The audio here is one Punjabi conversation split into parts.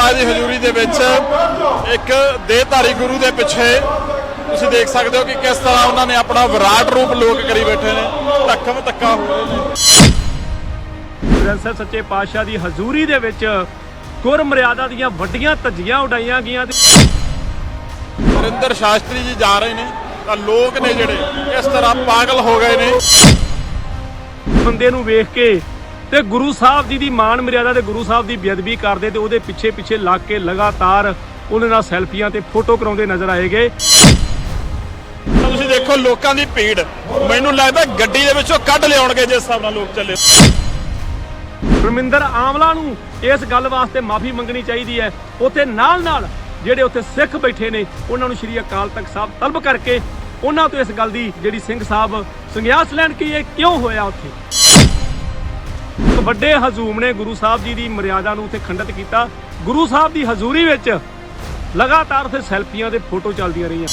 ਮਹਾਰਾਜ ਦੀ ਹਜ਼ੂਰੀ ਦੇ ਵਿੱਚ ਇੱਕ ਦੇਹਧਾਰੀ ਗੁਰੂ ਦੇ ਪਿੱਛੇ ਤੁਸੀਂ ਦੇਖ ਸਕਦੇ ਹੋ ਕਿ ਕਿਸ ਤਰ੍ਹਾਂ ਉਹਨਾਂ ਨੇ ਆਪਣਾ ਵਿਰਾਟ ਰੂਪ ਲੋਕ ਕਰੀ ਬੈਠੇ ਨੇ ਧੱਕਮ ਧੱਕਾ ਹੋ ਰਹੇ ਨੇ ਗ੍ਰੰਥ ਸੱਚੇ ਪਾਤਸ਼ਾਹ ਦੀ ਹਜ਼ੂਰੀ ਦੇ ਵਿੱਚ ਗੁਰ ਮਰਿਆਦਾ ਦੀਆਂ ਵੱਡੀਆਂ ਧੱਜੀਆਂ ਉਡਾਈਆਂ ਗਈਆਂ ਤੇ ਨਰਿੰਦਰ ਸ਼ਾਸਤਰੀ ਜੀ ਜਾ ਰਹੇ ਨੇ ਤਾਂ ਲੋਕ ਨੇ ਜਿਹੜੇ ਇਸ ਤਰ੍ਹਾਂ ਪਾਗਲ ਹੋ ਗਏ ਨੇ। ਬੰਦੇ ਨੂੰ ਵੇਖ ਕੇ ਤੇ ਗੁਰੂ ਸਾਹਿਬ ਜੀ ਦੀ ਮਾਨ ਮਰਿਆਦਾ ਤੇ ਗੁਰੂ ਸਾਹਿਬ ਦੀ ਬੇਅਦਬੀ ਕਰਦੇ ਤੇ ਉਹਦੇ ਪਿੱਛੇ ਪਿੱਛੇ ਲੱਗ ਕੇ ਲਗਾਤਾਰ ਉਹਦੇ ਨਾਲ ਸੈਲਫੀਆਂ ਤੇ ਫੋਟੋ ਕਰਾਉਂਦੇ ਨਜ਼ਰ ਆਏਗੇ ਤਾਂ ਤੁਸੀਂ ਦੇਖੋ ਲੋਕਾਂ ਦੀ ਭੀੜ। ਮੈਨੂੰ ਲੱਗਦਾ ਗੱਡੀ ਦੇ ਵਿੱਚੋਂ ਕੱਢ ਲਿਆਉਣਗੇ ਜਿਸ ਹਿਸਾਬ ਨਾਲ ਲੋਕ ਚੱਲੇ। ਪਰਮਿੰਦਰ ਆਮਲਾ ਨੂੰ ਇਸ ਗੱਲ ਵਾਸਤੇ ਮਾਫੀ ਮੰਗਣੀ ਚਾਹੀਦੀ ਹੈ। ਉੱਥੇ ਨਾਲ ਨਾਲ ਜਿਹੜੇ ਉੱਥੇ ਸਿੱਖ ਬੈਠੇ ਨੇ ਉਹਨਾਂ ਨੂੰ ਸ਼੍ਰੀ ਅਕਾਲ ਤਖਤ ਸਾਹਿਬ ਤਲਬ ਕਰਕੇ ਉਹਨਾਂ ਤੋਂ ਇਸ ਗੱਲ ਦੀ ਜਿਹੜੀ ਸਿੰਘ ਸਾਹਿਬ ਸੰਗਿਆਸ ਲੈਣ ਕਿ ਇਹ ਕਿਉਂ ਹੋਇਆ ਉੱਥੇ? ਵੱਡੇ ਹਜ਼ੂਮ ਨੇ ਗੁਰੂ ਸਾਹਿਬ ਜੀ ਦੀ ਮਰਿਆਦਾ ਨੂੰ ਉੱਥੇ ਖੰਡਿਤ ਕੀਤਾ। ਗੁਰੂ ਸਾਹਿਬ ਦੀ ਹਜ਼ੂਰੀ ਵਿੱਚ ਲਗਾਤਾਰ ਉੱਥੇ ਸੈਲਫੀਆਂ ਤੇ ਫੋਟੋ ਚੱਲਦੀਆਂ ਰਹੀਆਂ।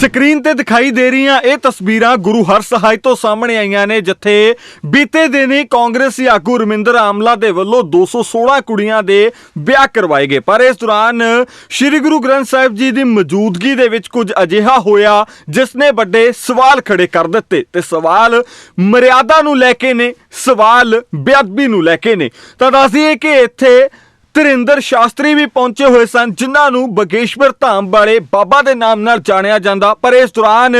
ਸਕਰੀਨ ਤੇ ਦਿਖਾਈ ਦੇ ਰਹੀਆਂ ਇਹ ਤਸਵੀਰਾਂ ਗੁਰੂ ਹਰ ਹਰਸਹਾਈ ਤੋਂ ਸਾਹਮਣੇ ਆਈਆਂ ਨੇ, ਜਿੱਥੇ ਬੀਤੇ ਦਿਨ ਹੀ ਕਾਂਗਰਸੀ ਆਗੂ ਰਮਿੰਦਰ ਆਮਲਾ ਦੇ ਵੱਲੋਂ 216 ਕੁੜੀਆਂ ਦੇ ਵਿਆਹ ਕਰਵਾਏ ਗਏ। ਪਰ ਇਸ ਦੌਰਾਨ ਸ੍ਰੀ ਗੁਰੂ ਗ੍ਰੰਥ ਸਾਹਿਬ ਜੀ ਦੀ ਮੌਜੂਦਗੀ ਦੇ ਵਿੱਚ ਕੁਝ ਅਜਿਹਾ ਹੋਇਆ, ਜਿਸ ਨੇ ਵੱਡੇ ਸਵਾਲ ਖੜੇ ਕਰ ਦਿੱਤੇ। ਤੇ ਸਵਾਲ ਮਰਿਆਦਾ ਨੂੰ ਲੈ ਕੇ ਨੇ, ਸਵਾਲ ਬੇਅਦਬੀ ਨੂੰ ਲੈ ਕੇ ਨੇ। ਤਾਂ ਦੱਸਦੀਏ ਕਿ ਇੱਥੇ ਧਰਿੰਦਰ ਸ਼ਾਸਤਰੀ ਵੀ ਪਹੁੰਚੇ ਹੋਏ ਸਨ, ਜਿਨ੍ਹਾਂ ਨੂੰ ਬਗੇਸ਼ਵਰ ਧਾਮ ਵਾਲੇ ਬਾਬਾ ਦੇ ਨਾਮ ਨਾਲ ਜਾਣਿਆ ਜਾਂਦਾ। ਪਰ ਇਸ ਦੌਰਾਨ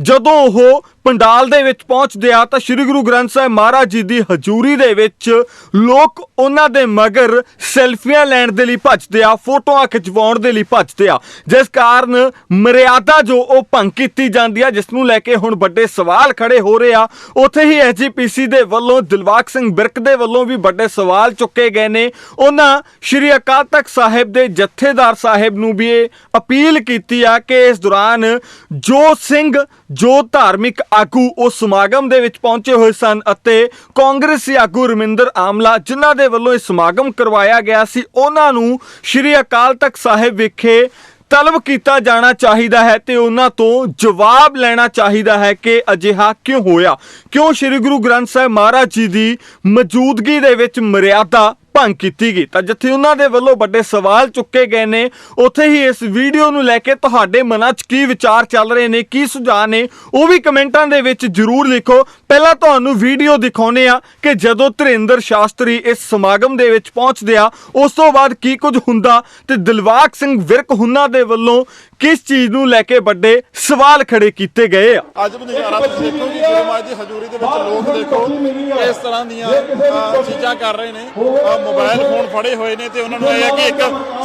ਜਦੋਂ ਉਹ ਪੰਡਾਲ ਦੇ ਵਿੱਚ ਪਹੁੰਚਦੇ ਆ ਤਾਂ ਸ੍ਰੀ ਗੁਰੂ ਗ੍ਰੰਥ ਸਾਹਿਬ ਮਹਾਰਾਜ ਜੀ ਦੀ ਹਜ਼ੂਰੀ ਦੇ ਵਿੱਚ ਲੋਕ ਉਹਨਾਂ ਦੇ ਮਗਰ ਸੈਲਫੀਆਂ ਲੈਣ ਦੇ ਲਈ ਭੱਜਦੇ ਆ, ਫੋਟੋਆਂ ਖਿਚਵਾਉਣ ਦੇ ਲਈ ਭੱਜਦੇ ਆ। ਜਿਸ ਕਾਰਨ ਮਰਿਆਦਾ ਜੋ ਉਹ ਭੰਗ ਕੀਤੀ ਜਾਂਦੀ ਆ, ਜਿਸ ਨੂੰ ਲੈ ਕੇ ਹੁਣ ਵੱਡੇ ਸਵਾਲ ਖੜੇ ਹੋ ਰਹੇ ਆ। ਉੱਥੇ ਹੀ ਐਜੀਪੀਸੀ ਦੇ ਵੱਲੋਂ, ਦਿਲਵਾਗ ਸਿੰਘ ਬਿਰਕ ਦੇ ਵੱਲੋਂ ਵੀ ਵੱਡੇ ਸਵਾਲ ਚੁੱਕੇ ਗਏ ਨੇ। ਉਹਨਾਂ ਸ਼੍ਰੀ ਅਕਾਲ ਤਖਤ ਸਾਹਿਬ ਦੇ ਜਥੇਦਾਰ ਸਾਹਿਬ ਨੂੰ ਵੀ ਇਹ ਅਪੀਲ ਕੀਤੀ ਆ ਕਿ ਇਸ ਦੌਰਾਨ ਜੋ ਸਿੰਘ ਜੋ ਧਾਰਮਿਕ ਆਗੂ ਉਹ ਸਮਾਗਮ ਦੇ ਵਿੱਚ ਪਹੁੰਚੇ ਹੋਏ ਸਨ ਅਤੇ ਕਾਂਗਰਸੀ ਆਗੂ ਰਮਿੰਦਰ ਆਮਲਾ, ਜਿਨ੍ਹਾਂ ਦੇ ਵੱਲੋਂ ਇਹ ਸਮਾਗਮ ਕਰਵਾਇਆ ਗਿਆ ਸੀ, ਉਹਨਾਂ ਨੂੰ ਸ਼੍ਰੀ ਅਕਾਲ ਤਖਤ ਸਾਹਿਬ ਵਿਖੇ ਤਲਬ ਕੀਤਾ ਜਾਣਾ ਚਾਹੀਦਾ ਹੈ ਤੇ ਉਹਨਾਂ ਤੋਂ ਜਵਾਬ ਲੈਣਾ ਚਾਹੀਦਾ ਹੈ ਕਿ ਅਜਿਹਾ ਕਿਉਂ ਹੋਇਆ। ਕਿਉਂ ਸ੍ਰੀ ਗੁਰੂ ਗ੍ਰੰਥ ਸਾਹਿਬ ਮਹਾਰਾਜ ਜੀ ਦੀ ਮੌਜੂਦਗੀ ਦੇ ਵਿੱਚ ਮਰਿਆਦਾ ਭੰਗ ਕੀਤੀ ਗਈ। ਤਾਂ ਜਿੱਥੇ ਉਹਨਾਂ ਦੇ ਵੱਲੋਂ ਵੱਡੇ ਸਵਾਲ ਚੁੱਕੇ ਗਏ ਨੇ ਉੱਥੇ ਹੀ ਇਸ ਵੀਡੀਓ ਨੂੰ ਲੈ ਕੇ ਤੁਹਾਡੇ ਮਨਾਂ 'ਚ ਕੀ ਵਿਚਾਰ ਚੱਲ ਰਹੇ ਨੇ ਕੀ ਸੁਝਾਅ ਨੇ ਉਹ ਵੀ ਕਮੈਂਟਾਂ ਦੇ ਵਿੱਚ ਜਰੂਰ ਲਿਖੋ। ਪਹਿਲਾਂ ਤੁਹਾਨੂੰ ਵੀਡੀਓ ਦਿਖਾਉਨੇ ਆ ਕਿ ਜਦੋਂ ਧਰਿੰਦਰ ਸ਼ਾਸਤਰੀ ਇਸ ਸਮਾਗਮ ਦੇ ਵਿੱਚ ਪਹੁੰਚਦੇ ਆ ਉਸ ਤੋਂ ਬਾਅਦ ਕੀ ਕੁਝ ਹੁੰਦਾ ਤੇ ਦਿਲਵਾਗ ਸਿੰਘ ਵਿਰਕ ਹੁన్నా ਦੇ ਵੱਲੋਂ ਕਿਸ ਚੀਜ਼ ਨੂੰ ਲੈ ਕੇ ਵੱਡੇ ਸਵਾਲ ਖੜੇ ਕੀਤੇ ਗਏ ਆ? ਅੱਜ ਵੀ ਨਜ਼ਾਰਾ ਤੁਸੀਂ ਦੇਖੋ ਕਿ ਗੁਰੂ ਦੀ ਹਜ਼ੂਰੀ ਦੇ ਵਿੱਚ ਲੋਕ ਦੇਖੋ ਇਸ ਤਰ੍ਹਾਂ ਦੀਆਂ ਚੀਜ਼ਾਂ ਕਰ ਰਹੇ ਨੇ। ਮੋਬਾਈਲ ਫੋਨ ਫੜੇ ਹੋਏ ਨੇ ਤੇ ਉਹਨਾਂ ਨੂੰ ਇਹ ਹੈ ਕਿ ਇੱਕ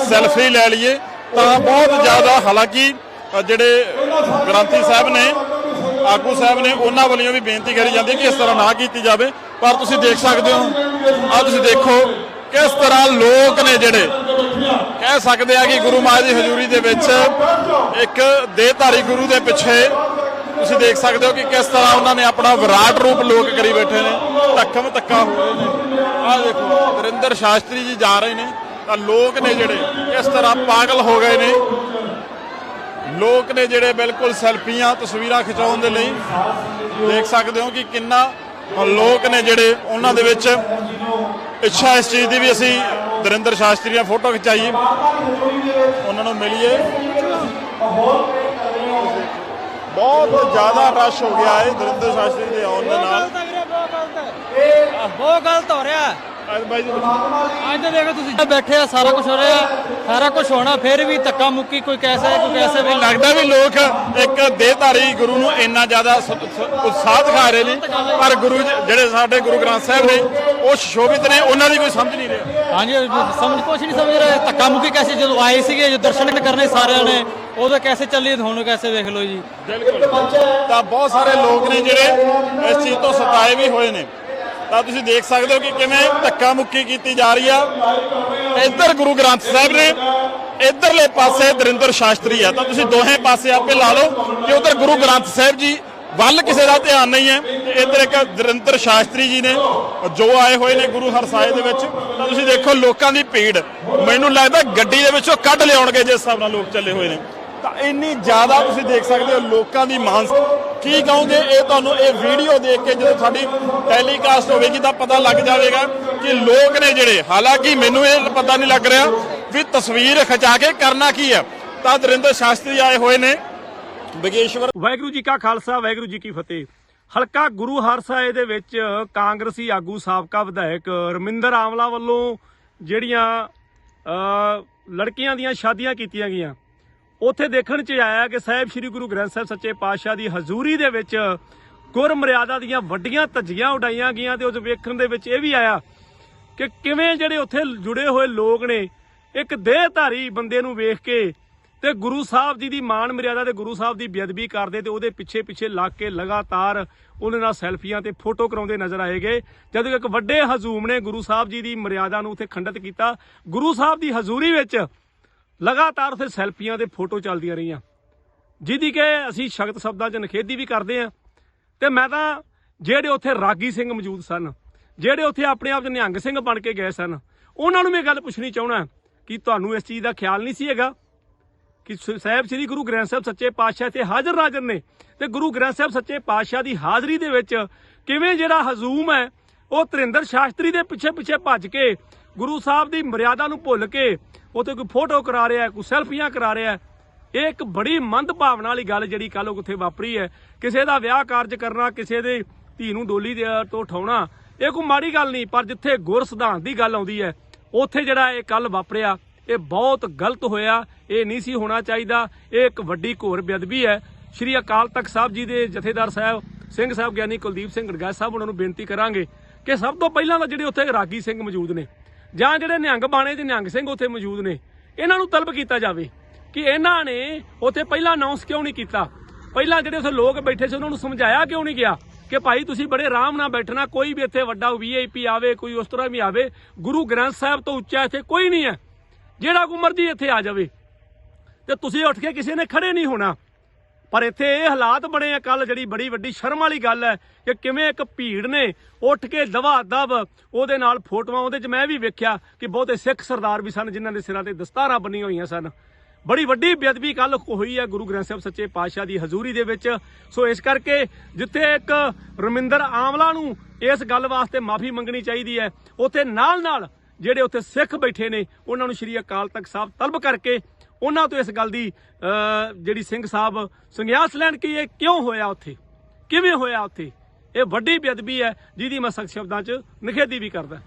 ਸੈਲਫੀ ਲੈ ਲਈਏ। ਤਾਂ ਬਹੁਤ ਜ਼ਿਆਦਾ ਹਾਲਾਂਕਿ ਜਿਹੜੇ ਗ੍ਰੰਥੀ ਸਾਹਿਬ ਨੇ, ਆਗੂ ਸਾਹਿਬ ਨੇ, ਉਹਨਾਂ ਵੱਲੋਂ ਵੀ ਬੇਨਤੀ ਕਰੀ ਜਾਂਦੀ ਹੈ ਕਿ ਇਸ ਤਰ੍ਹਾਂ ਨਾ ਕੀਤੀ ਜਾਵੇ। ਪਰ ਤੁਸੀਂ ਦੇਖ ਸਕਦੇ ਹੋ ਆ ਤੁਸੀਂ ਦੇਖੋ ਕਿਸ ਤਰ੍ਹਾਂ ਲੋਕ ਨੇ ਜਿਹੜੇ। ਕਹਿ ਸਕਦੇ ਆ ਕਿ ਗੁਰੂ ਮਹਾਰਾਜ ਦੀ ਹਜ਼ੂਰੀ ਦੇ ਵਿੱਚ ਇੱਕ ਦੇਹਧਾਰੀ ਗੁਰੂ ਦੇ ਪਿੱਛੇ ਤੁਸੀਂ ਦੇਖ ਸਕਦੇ ਹੋ ਕਿ ਕਿਸ ਤਰ੍ਹਾਂ ਉਹਨਾਂ ਨੇ ਆਪਣਾ ਵਿਰਾਟ ਰੂਪ ਲੋਕ ਕਰੀ ਬੈਠੇ ਨੇ ਧੱਕਮ ਧੱਕਾ ਹੋਏ ਨੇ। ਆਹ ਦੇਖੋ, ਨਰਿੰਦਰ ਸ਼ਾਸਤਰੀ ਜੀ ਜਾ ਰਹੇ ਨੇ, ਤਾਂ ਲੋਕ ਨੇ ਜਿਹੜੇ ਕਿਸ ਤਰ੍ਹਾਂ ਪਾਗਲ ਹੋ ਗਏ ਨੇ। ਲੋਕ ਨੇ ਜਿਹੜੇ ਬਿਲਕੁਲ ਸੈਲਫੀਆਂ, ਤਸਵੀਰਾਂ ਖਿਚਾਉਣ ਦੇ ਲਈ। ਦੇਖ ਸਕਦੇ ਹੋ ਕਿ ਕਿੰਨਾ ਲੋਕ ਨੇ ਜਿਹੜੇ ਉਹਨਾਂ ਦੇ ਵਿੱਚ। ਇੱਛਾ ਇਸ ਚੀਜ਼ ਦੀ ਵੀ ਅਸੀਂ ਦਰਿੰਦਰ ਸ਼ਾਸਤਰੀ ਦੀਆਂ ਫੋਟੋ ਖਿਚਾਈਏ। ਉਹਨਾਂ ਨੂੰ ਮਿਲੀਏ। ਬਹੁਤ ਜ਼ਿਆਦਾ ਰਸ਼ ਹੋ ਗਿਆ ਹੈ ਦਰਿੰਦਰ ਸ਼ਾਸਤਰੀ ਦੇ ਆਉਣ ਦੇ ਨਾਲ। ਬਹੁਤ ਗਲਤ ਹੋ। ਰਿਹਾ। ਅੱਜ ਬਾਈ ਜੀ ਅੱਜ ਤਾਂ ਦੇਖੋ ਤੁਸੀਂ ਬੈਠੇ ਆ ਸਾਰਾ ਕੁਝ ਹੋ ਰਿਹਾ। ਸਾਰਾ ਕੁਝ ਹੋਣਾ ਫਿਰ ਵੀ ਧੱਕਾ ਮੁੱਕੀ ਕੋਈ ਕੈਸੇ ਕੋਈ ਕੈਸੇ ਵੀ ਲੱਗਦਾ ਵੀ ਲੋਕ ਇੱਕ ਦੇਹਧਾਰੀ ਗੁਰੂ ਨੂੰ ਇੰਨਾ ਜ਼ਿਆਦਾ ਉਤਸ਼ਾਹ ਦਿਖਾ ਰਹੇ ਨੇ ਪਰ ਗੁਰੂ ਜਿਹੜੇ ਸਾਡੇ ਗੁਰੂ ਗ੍ਰੰਥ ਸਾਹਿਬ ਨੇ ਉਹ ਸ਼ੋਭਿਤ ਨੇ ਉਹਨਾਂ ਦੀ ਕੋਈ ਸਮਝ ਨਹੀਂ ਰਿਹਾ। ਹਾਂਜੀ ਸਮਝ ਕੁਝ ਨਹੀਂ ਸਮਝ ਰਹੇ। ਧੱਕਾ ਮੁੱਕੀ ਕੈਸੇ ਜਦੋਂ ਆਏ ਸੀਗੇ ਜੋ ਦਰਸ਼ਨ ਕਰਨੇ ਸਾਰਿਆਂ ਨੇ ਉਦੋਂ ਕੈਸੇ ਚੱਲੀ ਤੁਹਾਨੂੰ ਕੈਸੇ ਵੇਖ ਲਓ ਜੀ। ਬਿਲਕੁਲ। ਤਾਂ ਬਹੁਤ ਸਾਰੇ ਲੋਕ ਨੇ ਜਿਹੜੇ ਇਸ ਚੀਜ਼ ਤੋਂ ਸਤਾਏ ਵੀ ਹੋਏ ਨੇ। ਤਾਂ ਤੁਸੀਂ ਦੇਖ ਸਕਦੇ ਹੋ ਕਿ ਕਿਵੇਂ ਧੱਕਾ ਮੁੱਕੀ ਕੀਤੀ ਜਾ ਰਹੀ ਆ। ਇੱਧਰ ਗੁਰੂ ਗ੍ਰੰਥ ਸਾਹਿਬ ਨੇ ਇੱਧਰਲੇ ਪਾਸੇ ਦਰਿੰਦਰ ਸ਼ਾਸਤਰੀ ਆ। ਤਾਂ ਤੁਸੀਂ ਦੋਹੇ ਪਾਸੇ ਆਪੇ ਲਾ ਲਓ ਕਿ ਉਧਰ ਗੁਰੂ ਗ੍ਰੰਥ ਸਾਹਿਬ ਜੀ ਵੱਲ ਕਿਸੇ ਦਾ ਧਿਆਨ ਨਹੀਂ ਹੈ। ਇੱਧਰ ਇੱਕ ਦਰਿੰਦਰ ਸ਼ਾਸਤਰੀ ਜੀ ਨੇ ਜੋ ਆਏ ਹੋਏ ਨੇ ਗੁਰੂ ਹਰਸਾਏ ਦੇ ਵਿੱਚ। ਤਾਂ ਤੁਸੀਂ ਦੇਖੋ ਲੋਕਾਂ ਦੀ ਭੀੜ। ਮੈਨੂੰ ਲੱਗਦਾ ਗੱਡੀ ਦੇ ਵਿੱਚੋਂ ਕੱਢ ਲਿਆਉਣਗੇ ਜਿਸ ਹਿਸਾਬ ਨਾਲ ਲੋਕ ਚੱਲੇ ਹੋਏ ਨੇ। ਤਾਂ ਇੰਨੀ ਜ਼ਿਆਦਾ ਤੁਸੀਂ ਦੇਖ ਸਕਦੇ ਹੋ ਲੋਕਾਂ ਦੀ ਮਾਨਸ ਕੀ ਕਹੋਗੇ? ਇਹ ਤੁਹਾਨੂੰ ਇਹ ਵੀਡੀਓ ਦੇਖ ਕੇ ਜਦੋਂ ਸਾਡੀ ਟੈਲੀਕਾਸਟ ਹੋਵੇਗੀ ਤਾਂ ਪਤਾ ਲੱਗ ਜਾਵੇਗਾ ਕਿ ਲੋਕ ਨੇ ਜਿਹੜੇ ਹਾਲਾਂਕਿ ਮੈਨੂੰ ਇਹ ਪਤਾ ਨਹੀਂ ਲੱਗ ਰਿਹਾ ਵੀ ਤਸਵੀਰ ਖਿਚਾ ਕੇ ਕਰਨਾ ਕੀ ਹੈ। ਤਾਂ ਦਰਿੰਦਰ ਸ਼ਾਸਤਰੀ ਆਏ ਹੋਏ ਨੇ। ਬਗੇਸ਼ਵਰ ਵਾਹਿਗੁਰੂ ਜੀ ਕਾ ਖਾਲਸਾ ਵਾਹਿਗੁਰੂ ਜੀ ਕੀ ਫਤਿਹ। ਹਲਕਾ ਗੁਰੂ ਹਰਸਾਏ ਦੇ ਵਿੱਚ ਕਾਂਗਰਸੀ ਆਗੂ ਸਾਬਕਾ ਵਿਧਾਇਕ ਰਮਿੰਦਰ ਆਮਲਾ ਵੱਲੋਂ ਜਿਹੜੀਆਂ ਅ, ਲੜਕੀਆਂ ਦੀਆਂ ਸ਼ਾਦੀਆਂ ਕੀਤੀਆਂ ਗਈਆਂ। ਉੱਥੇ ਦੇਖਣ 'ਚ ਆਇਆ ਕਿ ਸਾਹਿਬ ਸ੍ਰੀ ਗੁਰੂ ਗ੍ਰੰਥ ਸਾਹਿਬ ਸੱਚੇ ਪਾਤਸ਼ਾਹ ਦੀ ਹਜ਼ੂਰੀ ਦੇ ਵਿੱਚ ਗੁਰ ਮਰਿਆਦਾ ਦੀਆਂ ਵੱਡੀਆਂ ਧੱਜੀਆਂ ਉਡਾਈਆਂ ਗਈਆਂ ਤੇ ਉਸ ਵੇਖਣ ਦੇ ਵਿੱਚ ਇਹ ਵੀ ਆਇਆ ਕਿ ਕਿਵੇਂ ਜਿਹੜੇ ਉੱਥੇ ਜੁੜੇ ਹੋਏ ਲੋਕ ਨੇ, ਇੱਕ ਦੇਹਧਾਰੀ ਬੰਦੇ ਨੂੰ ਵੇਖ ਕੇ ਤੇ ਗੁਰੂ ਸਾਹਿਬ ਜੀ ਦੀ ਮਾਣ ਮਰਿਆਦਾ ਤੇ ਗੁਰੂ ਸਾਹਿਬ ਦੀ ਬੇਅਦਬੀ ਕਰਦੇ ਤੇ ਉਹਦੇ ਪਿੱਛੇ ਪਿੱਛੇ ਲੱਗ ਕੇ ਲਗਾਤਾਰ ਉਹਨਾਂ ਨਾਲ ਸੈਲਫੀਆਂ ਤੇ ਫੋਟੋ ਕਰਾਉਂਦੇ ਨਜ਼ਰ ਆਏਗੇ ਜਦੋਂ ਇੱਕ ਵੱਡੇ ਹਜ਼ੂਮ ਨੇ ਗੁਰੂ ਸਾਹਿਬ ਜੀ ਦੀ ਮਰਿਆਦਾ ਨੂੰ ਉੱਥੇ ਖੰਡਿਤ ਕੀਤਾ, ਗੁਰੂ ਸਾਹਿਬ ਦੀ ਹਜ਼ੂਰੀ ਵਿੱਚ ਲਗਾਤਾਰ ਉੱਥੇ ਸੈਲਫੀਆਂ ਦੇ ਫੋਟੋ ਚੱਲਦੀਆਂ ਰਹੀਆਂ। ਜਿਹਦੀ ਕਿ ਅਸੀਂ ਸ਼ਕਤ ਸ਼ਬਦਾਂ 'ਚ ਨਖੇਦੀ ਵੀ ਕਰਦੇ ਆ ਤੇ ਮੈਂ ਤਾਂ ਜਿਹੜੇ ਉੱਥੇ ਰਾਗੀ ਸਿੰਘ ਮੌਜੂਦ ਸਨ, ਜਿਹੜੇ ਉੱਥੇ ਆਪਣੇ ਆਪ 'ਚ ਨਿਹੰਗ ਸਿੰਘ ਬਣ ਕੇ ਗਏ ਸਨ, ਉਹਨਾਂ ਨੂੰ ਮੈਂ ਗੱਲ ਪੁੱਛਣੀ ਚਾਹਣਾ ਕਿ ਤੁਹਾਨੂੰ ਇਸ ਚੀਜ਼ ਦਾ ਖਿਆਲ ਨਹੀਂ ਸੀ ਹੈਗਾ? ਕਿ ਸ- ਸਾਹਿਬ ਸ੍ਰੀ ਗੁਰੂ ਗ੍ਰੰਥ ਸਾਹਿਬ ਸੱਚੇ ਪਾਤਸ਼ਾਹ ਤੇ ਹਾਜ਼ਰ ਨਾਜ਼ਰ ਨੇ ਤੇ ਗੁਰੂ ਗ੍ਰੰਥ ਸਾਹਿਬ ਸੱਚੇ ਪਾਤਸ਼ਾਹ ਦੀ ਹਾਜ਼ਰੀ ਦੇ ਵਿੱਚ ਕਿਵੇਂ ਜਿਹੜਾ ਹਜ਼ੂਮ ਹੈ, ਉਹ ਤਰਿੰਦਰ ਸ਼ਾਸਤਰੀ ਦੇ ਪਿੱਛੇ ਪਿੱਛੇ ਭੱਜ ਕੇ ਗੁਰੂ ਸਾਹਿਬ ਦੀ ਮਰਿਆਦਾ ਨੂੰ ਭੁੱਲ ਕੇ ਉੱਥੇ ਕੋਈ ਫੋਟੋ ਕਰਾ ਰਿਹਾ ਕੋਈ ਸੈਲਫੀਆਂ ਕਰਾ ਰਿਹਾ ਇਹ ਇੱਕ ਬੜੀ ਮੰਦ ਭਾਵਨਾ ਵਾਲੀ ਗੱਲ ਜਿਹੜੀ ਕੱਲ ਉੱਥੇ ਵਾਪਰੀ ਹੈ। ਕਿਸੇ ਦਾ ਵਿਆਹ ਕਾਰਜ ਕਰਨਾ, ਕਿਸੇ ਦੇ ਧੀ ਨੂੰ ਡੋਲੀ ਦੇ ਤੋਂ ਉਠਾਉਣਾ, ਇਹ ਕੋਈ ਮਾੜੀ ਗੱਲ ਨਹੀਂ, ਪਰ ਜਿੱਥੇ ਗੁਰ ਸਿਧਾਂਤ ਦੀ ਗੱਲ ਆਉਂਦੀ ਹੈ, ਉੱਥੇ ਜਿਹੜਾ ਇਹ ਕੱਲ ਵਾਪਰਿਆ, ਇਹ ਬਹੁਤ ਗਲਤ ਹੋਇਆ, ਇਹ ਨਹੀਂ ਸੀ ਹੋਣਾ ਚਾਹੀਦਾ, ਇਹ ਇੱਕ ਵੱਡੀ ਘੋਰ ਬੇਅਦਬੀ ਹੈ। ਸ਼੍ਰੀ ਅਕਾਲ ਤਖਤ ਸਾਹਿਬ ਜੀ ਦੇ ਜਥੇਦਾਰ ਸਾਹਿਬ, ਸਿੰਘ ਸਾਹਿਬ ਗਿਆਨੀ ਕੁਲਦੀਪ ਸਿੰਘ ਗੜਗਾਜ ਸਾਹਿਬ, ਉਹਨਾਂ ਨੂੰ ਬੇਨਤੀ ਕਰਾਂਗੇ ਕਿ ਸਭ ਤੋਂ ਪਹਿਲਾਂ ਤਾਂ ਜਿਹੜੇ ਉੱਥੇ ਰਾਗੀ ਸਿੰਘ ਮੌਜੂਦ ਨੇ ਜਾਂ ਜਿਹੜੇ ਨਿਹੰਗ ਬਾਣੇ ਦੇ ਨਿਹੰਗ ਸਿੰਘ ਉੱਥੇ ਮੌਜੂਦ ਨੇ, ਇਹਨਾਂ ਨੂੰ ਤਲਬ ਕੀਤਾ ਜਾਵੇ ਕਿ ਇਹਨਾਂ ਨੇ ਉੱਥੇ ਪਹਿਲਾਂ ਅਨਾਉਂਸ ਕਿਉਂ ਨਹੀਂ ਕੀਤਾ? ਪਹਿਲਾਂ ਜਿਹੜੇ ਉੱਥੇ ਲੋਕ ਬੈਠੇ ਸੀ, ਉਹਨਾਂ ਨੂੰ ਸਮਝਾਇਆ ਕਿਉਂ ਨਹੀਂ ਗਿਆ ਕਿ ਭਾਈ ਤੁਸੀਂ ਬੜੇ ਆਰਾਮ ਨਾਲ ਬੈਠਣਾ, ਕੋਈ ਵੀ ਇੱਥੇ ਵੱਡਾ ਵੀਆਈਪੀ ਆਵੇ, ਕੋਈ ਉਸ ਤਰ੍ਹਾਂ ਵੀ ਆਵੇ, ਗੁਰੂ ਗ੍ਰੰਥ ਸਾਹਿਬ ਤੋਂ ਉੱਚਾ ਇੱਥੇ ਕੋਈ ਨਹੀਂ ਹੈ। ਜਿਹੜਾ ਕੋ ਮਰਜ਼ੀ ਇੱਥੇ ਆ ਜਾਵੇ, ਤੇ ਤੁਸੀਂ ਉੱਠ ਕੇ ਕਿਸੇ ਨੇ ਖੜੇ ਨਹੀਂ ਹੋਣਾ। ਪਰ ਇੱਥੇ ਇਹ ਹਾਲਾਤ ਬਣੇ ਆ ਕੱਲ ਜਿਹੜੀ ਬੜੀ ਵੱਡੀ ਸ਼ਰਮ ਵਾਲੀ ਗੱਲ ਹੈ ਕਿ ਕਿਵੇਂ ਇੱਕ ਭੀੜ ਨੇ ਉੱਠ ਕੇ ਦਵਾ ਦਵ ਉਹਦੇ ਨਾਲ ਫੋਟੋਆਂ ਉਹਦੇ 'ਚ ਮੈਂ ਵੀ ਵੇਖਿਆ ਕਿ ਬਹੁਤੇ ਸਿੱਖ ਸਰਦਾਰ ਵੀ ਸਨ ਜਿਨ੍ਹਾਂ ਦੇ ਸਿਰਾਂ ਤੇ ਦਸਤਾਰਾਂ ਬੰਨੀਆਂ ਹੋਈਆਂ ਸਨ। ਬੜੀ ਵੱਡੀ ਬੇਅਦਬੀ ਕੱਲ ਹੋਈ ਹੈ ਗੁਰੂ ਗ੍ਰੰਥ ਸਾਹਿਬ ਸੱਚੇ ਪਾਤਸ਼ਾਹ ਦੀ ਹਜ਼ੂਰੀ ਦੇ ਵਿੱਚ। ਸੋ ਇਸ ਕਰਕੇ ਜਿੱਥੇ ਇੱਕ ਰਮਿੰਦਰ ਆਮਲਾ ਨੂੰ ਇਸ ਗੱਲ ਵਾਸਤੇ ਮਾਫੀ ਮੰਗਣੀ ਚਾਹੀਦੀ ਹੈ, ਉੱਥੇ ਨਾਲ ਨਾਲ ਜਿਹੜੇ ਉੱਥੇ ਸਿੱਖ ਬੈਠੇ ਨੇ, ਉਹਨਾਂ ਨੂੰ ਸ਼੍ਰੀ ਅਕਾਲ ਤਖਤ ਸਾਹਿਬ ਤਲਬ ਕਰਕੇ ਉਹਨਾਂ ਤੋਂ ਇਸ ਗੱਲ ਦੀ ਜਿਹੜੀ ਸਿੰਘ ਸਾਹਿਬ ਸੰਗਿਆਸ ਲੈਣ ਕਿ ਇਹ ਕਿਉਂ ਹੋਇਆ ਉੱਥੇ? ਕਿਵੇਂ ਹੋਇਆ ਉੱਥੇ? ਇਹ ਵੱਡੀ ਬੇਅਦਬੀ ਹੈ ਜਿਹਦੀ ਮੈਂ ਸਖਤ ਸ਼ਬਦਾਂ 'ਚ ਨਿਖੇਧੀ ਵੀ ਕਰਦਾ।